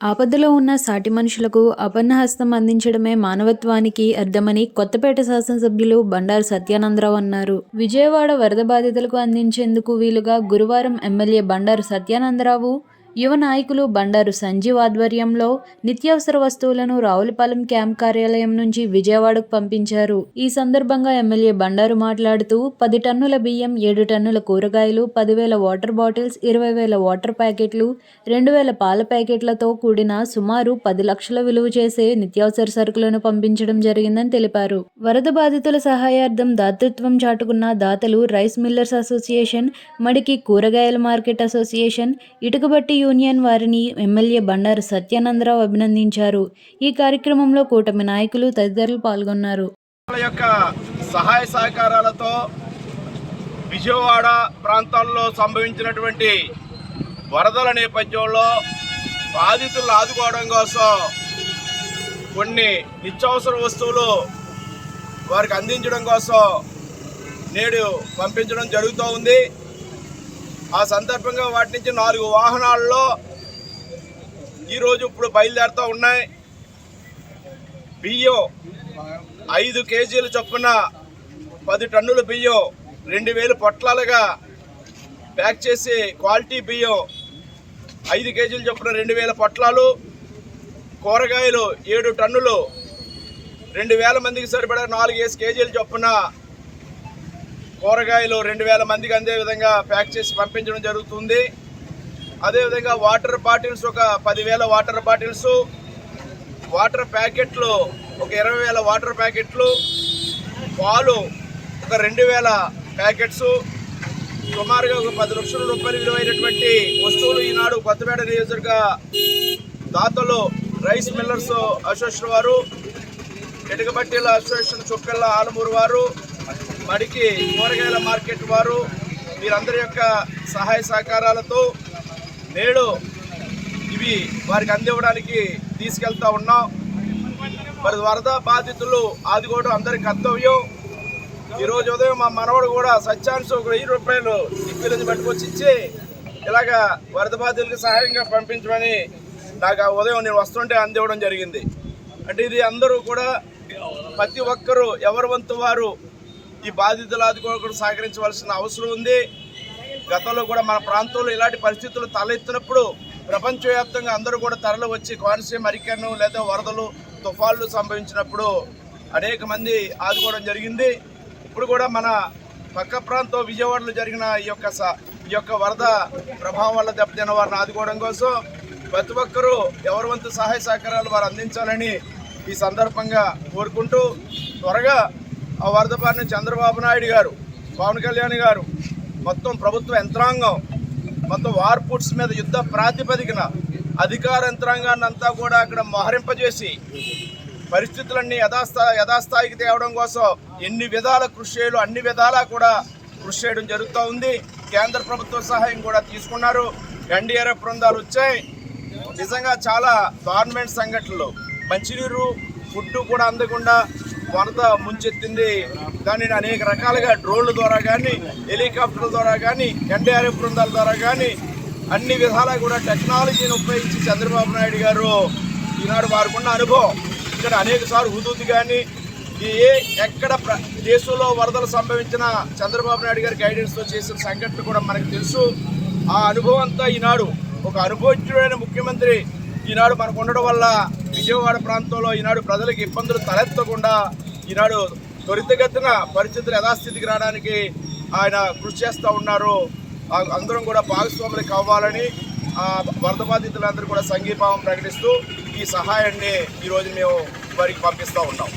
ఆపదలో ఉన్న సాటి మనుషులకు అపన్నహస్తం అందించడమే మానవత్వానికి అర్థమని కొత్తపేట శాసనసభ్యులు బండారు సత్యానందరావు అన్నారు. విజయవాడ వరద బాధితులకు అందించేందుకు వీలుగా గురువారం ఎమ్మెల్యే బండారు సత్యానందరావు యువ నాయకులు బండారు సంజీవ్ ఆధ్వర్యంలో నిత్యావసర వస్తువులను రావులపాలెం క్యాంప్ కార్యాలయం నుంచి విజయవాడకు పంపించారు. ఈ సందర్భంగా ఎమ్మెల్యే బండారు మాట్లాడుతూ పది టన్నుల బియ్యం ఏడు టన్నుల కూరగాయలు పదివేల వాటర్ బాటిల్స్ ఇరవై వేల వాటర్ ప్యాకెట్లు రెండు వేల పాల ప్యాకెట్లతో కూడిన సుమారు పది లక్షల విలువ చేసే నిత్యావసర సరుకులను పంపించడం జరిగిందని తెలిపారు. వరద బాధితుల సహాయార్థం దాతృత్వం చాటుకున్న దాతలు రైస్ మిల్లర్స్ అసోసియేషన్ మడికి కూరగాయల మార్కెట్ అసోసియేషన్ ఇటుకబట్టి యూనియన్ వారిని ఎమ్మెల్యే బండారు సత్యానందరావు అభినందించారు. ఈ కార్యక్రమంలో కూటమి నాయకులు తదితరులు పాల్గొన్నారు. యొక్క సహాయ సహకారాలతో విజయవాడ ప్రాంతాల్లో సంభవించినటువంటి వరదల నేపథ్యంలో బాధితులను ఆదుకోవడం కోసం కొన్ని నిత్యావసర వస్తువులు వారికి అందించడం కోసం నేడు పంపించడం జరుగుతూ ఉంది. ఆ సందర్భంగా వాటి నుంచి నాలుగు వాహనాల్లో ఈరోజు ఇప్పుడు బయలుదేరుతూ ఉన్నాయి. బియ్యం ఐదు కేజీల చొప్పున పది టన్నుల బియ్యం రెండు వేలు పొట్లాలుగా ప్యాక్ చేసి క్వాలిటీ బియ్యం ఐదు కేజీల చొప్పున రెండు వేల పొట్లాలు కూరగాయలు ఏడు టన్నులు రెండు వేల మందికి సరిపడా నాలుగు వేసి కేజీల చొప్పున కూరగాయలు రెండు వేల మందికి అందే విధంగా ప్యాక్ చేసి పంపించడం జరుగుతుంది. అదేవిధంగా వాటర్ బాటిల్స్ ఒక పదివేల వాటర్ బాటిల్స్ వాటర్ ప్యాకెట్లు ఒక ఇరవై వేల వాటర్ ప్యాకెట్లు పాలు ఒక రెండు వేల ప్యాకెట్స్ సుమారుగా ఒక పది లక్షల రూపాయలు విలువైనటువంటి వస్తువులు ఈనాడు కొత్తపేట నియోజకవర్గ దాతలు రైస్ మిల్లర్స్ అసోసియేషన్ వారు ఇటుకబట్టీల అసోసియేషన్ చొప్పెళ్ళ ఆలమూరు వారు మడికి కూరగాయల మార్కెట్ వారు మీరందరి యొక్క సహాయ సహకారాలతో నేడు ఇవి వారికి అందివ్వడానికి తీసుకెళ్తా ఉన్నాం. మరి వరద బాధితులు ఆదుకోవడం అందరి కర్తవ్యం. ఈరోజు ఉదయం మా మనవడు కూడా సత్యానికి ఒక వెయ్యి రూపాయలు ఇంటి నుంచి ఇచ్చి ఇలాగా వరద బాధితులకు సహాయంగా పంపించమని నాకు ఆ ఉదయం నేను వస్తుంటే అందివ్వడం జరిగింది. అంటే ఇది అందరూ కూడా ప్రతి ఒక్కరూ ఎవరి వంతు వారు ఈ బాధితులు ఆదుకోవడం సహకరించవలసిన అవసరం ఉంది. గతంలో కూడా మన ప్రాంతంలో ఇలాంటి పరిస్థితులు తలెత్తినప్పుడు ప్రపంచవ్యాప్తంగా అందరూ కూడా తరలి వచ్చి కోనసీమ అరికెను లేదా వరదలు తుఫాన్లు సంభవించినప్పుడు అనేక మంది ఆదుకోవడం జరిగింది. ఇప్పుడు కూడా మన పక్క ప్రాంతం విజయవాడలో జరిగిన ఈ యొక్క స- ఈ యొక్క వరద ప్రభావం వల్ల దెబ్బతిన్న వారిని ఆదుకోవడం కోసం ప్రతి ఒక్కరూ ఎవరి వంతు సహాయ సహకారాలు వారు అందించాలని ఈ సందర్భంగా కోరుకుంటూ త్వరగా ఆ వరద చంద్రబాబు నాయుడు గారు పవన్ కళ్యాణ్ గారు మొత్తం ప్రభుత్వ యంత్రాంగం మొత్తం వార్పుట్స్ మీద యుద్ధ ప్రాతిపదికన అధికార యంత్రాంగాన్ని అంతా కూడా అక్కడ మోహరింపజేసి పరిస్థితులన్నీ యథాస్థా యథాస్థాయికి తేవడం కోసం ఎన్ని విధాల కృషి చేయాలో అన్ని విధాలా కూడా కృషి చేయడం జరుగుతూ ఉంది. కేంద్ర ప్రభుత్వ సహాయం కూడా తీసుకున్నారు. ఎన్డీఆర్ఎఫ్ బృందాలు వచ్చాయి. నిజంగా చాలా గవర్నమెంట్ సంఘటనలు. మంచినీరు ఫుడ్ కూడా అందకుండా వరద ముంచెత్తింది. దానిని అనేక రకాలుగా డ్రోన్ల ద్వారా కానీ హెలికాప్టర్ల ద్వారా కానీ ఎన్డీఆర్ఎఫ్ బృందాల ద్వారా కానీ అన్ని విధాలా కూడా టెక్నాలజీని ఉపయోగించి చంద్రబాబు నాయుడు గారు ఈనాడు వారికున్న అనుభవం. ఇక్కడ అనేక సార్లు హుదూద్ కానీ ఏ ఎక్కడ దేశంలో వరదలు సంభవించిన చంద్రబాబు నాయుడు గారి గైడెన్స్తో చేసిన సంఘటన కూడా మనకు తెలుసు. ఆ అనుభవం అంతా ఈనాడు ఒక అనుభవజ్ఞుడైన ముఖ్యమంత్రి ఈనాడు మనకు ఉండడం వల్ల విజయవాడ ప్రాంతంలో ఈనాడు ప్రజలకు ఇబ్బందులు తలెత్తకుండా ఈనాడు త్వరితగతిన పరిస్థితులు యథాస్థితికి రావడానికి ఆయన కృషి చేస్తూ ఉన్నారు. అందరం కూడా భాగస్వాములు కావాలని ఆ వరద బాధితులందరూ కూడా సంఘీభావం ప్రకటిస్తూ ఈ సహాయాన్ని ఈరోజు మేము వారికి పంపిస్తూ ఉన్నాం.